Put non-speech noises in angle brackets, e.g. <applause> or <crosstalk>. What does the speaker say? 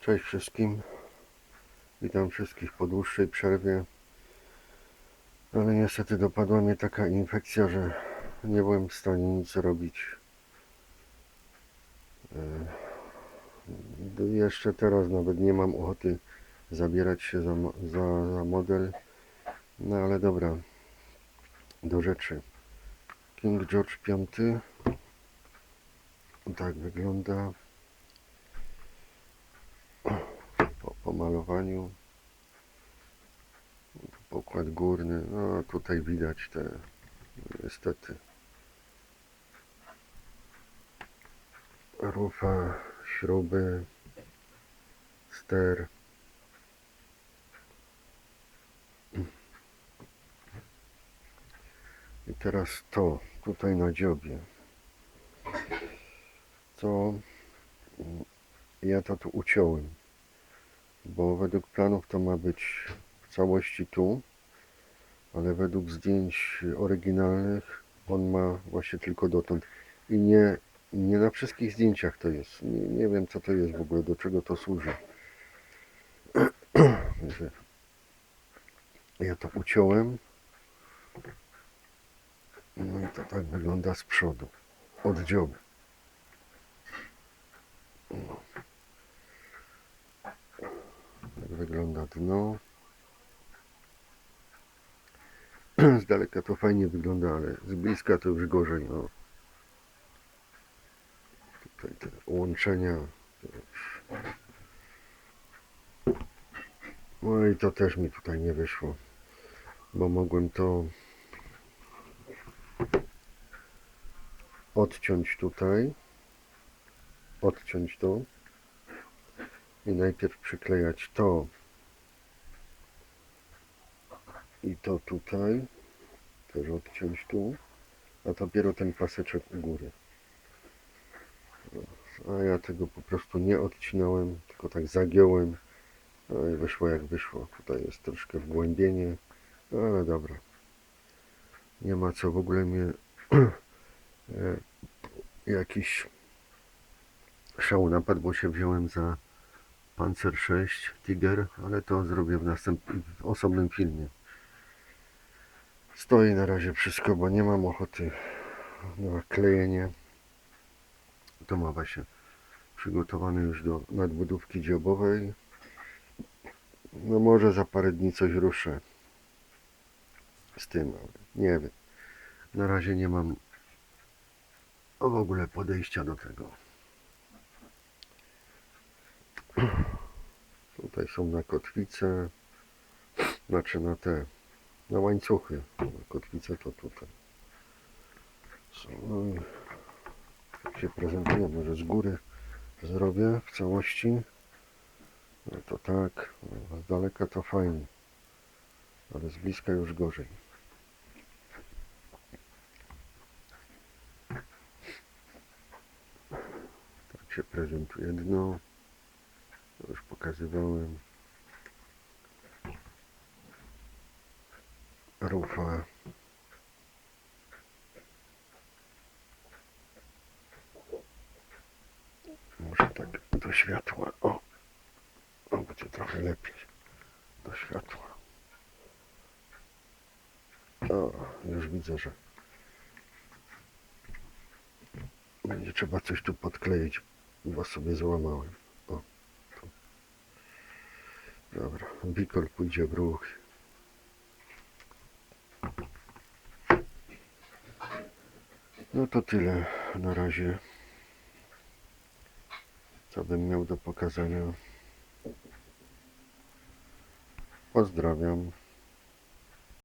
Cześć wszystkim. Witam wszystkich po dłuższej przerwie. Ale niestety dopadła mnie taka infekcja, że nie byłem w stanie nic robić. E, Jeszcze teraz nawet nie mam ochoty zabierać się za, za, za model. No ale dobra. Do rzeczy. King George V. Tak wygląda. Po pomalowaniu. Pokład górny, no tutaj widać te niestety rufa, śruby, ster. I teraz to, tutaj na dziobie. Co ja to tu uciąłem bo według planów to ma być w całości tu, ale według zdjęć oryginalnych on ma właśnie tylko dotąd. I nie, nie na wszystkich zdjęciach to jest. Nie, nie wiem co to jest w ogóle, do czego to służy. <clears throat> Ja to uciąłem. No i to tak wygląda z przodu. Od dziobu. Tak wygląda dno. <clears throat> Z daleka to fajnie wygląda, ale z bliska to już gorzej. O. Tutaj te łączenia. No i to też mi tutaj nie wyszło, bo mogłem to odciąć tutaj, odciąć to i najpierw przyklejać to i to tutaj też odciąć tu. A dopiero ten paseczek u góry. A ja tego po prostu nie odcinałem tylko tak zagiąłem. No i wyszło jak wyszło. Tutaj jest troszkę wgłębienie ale dobra. Nie ma co w ogóle mnie <clears throat> e, jakiś szał napadł bo się wziąłem za Panzer 6 Tiger, ale to zrobię w następnym, w osobnym filmie. Stoi na razie wszystko, bo nie mam ochoty na klejenie. To ma właśnie przygotowane już do nadbudówki dziobowej. No może za parę dni coś ruszę z tym, ale nie wiem. Na razie nie mam w ogóle podejścia do tego. Tutaj są na kotwice, znaczy na te, na łańcuchy. Kotwice to tutaj. Są, no tak się prezentuje, może z góry zrobię w całości. No to tak, no, z daleka to fajnie, ale z bliska już gorzej. Tak się prezentuje dno. To już pokazywałem. Rufa. Może tak do światła. O, o będzie trochę lepiej. Do światła. O, już widzę, że będzie trzeba coś tu podkleić, bo sobie złamałem. O. Dobra, Wikol pójdzie w ruch. No to tyle na razie. Co bym miał do pokazania. Pozdrawiam.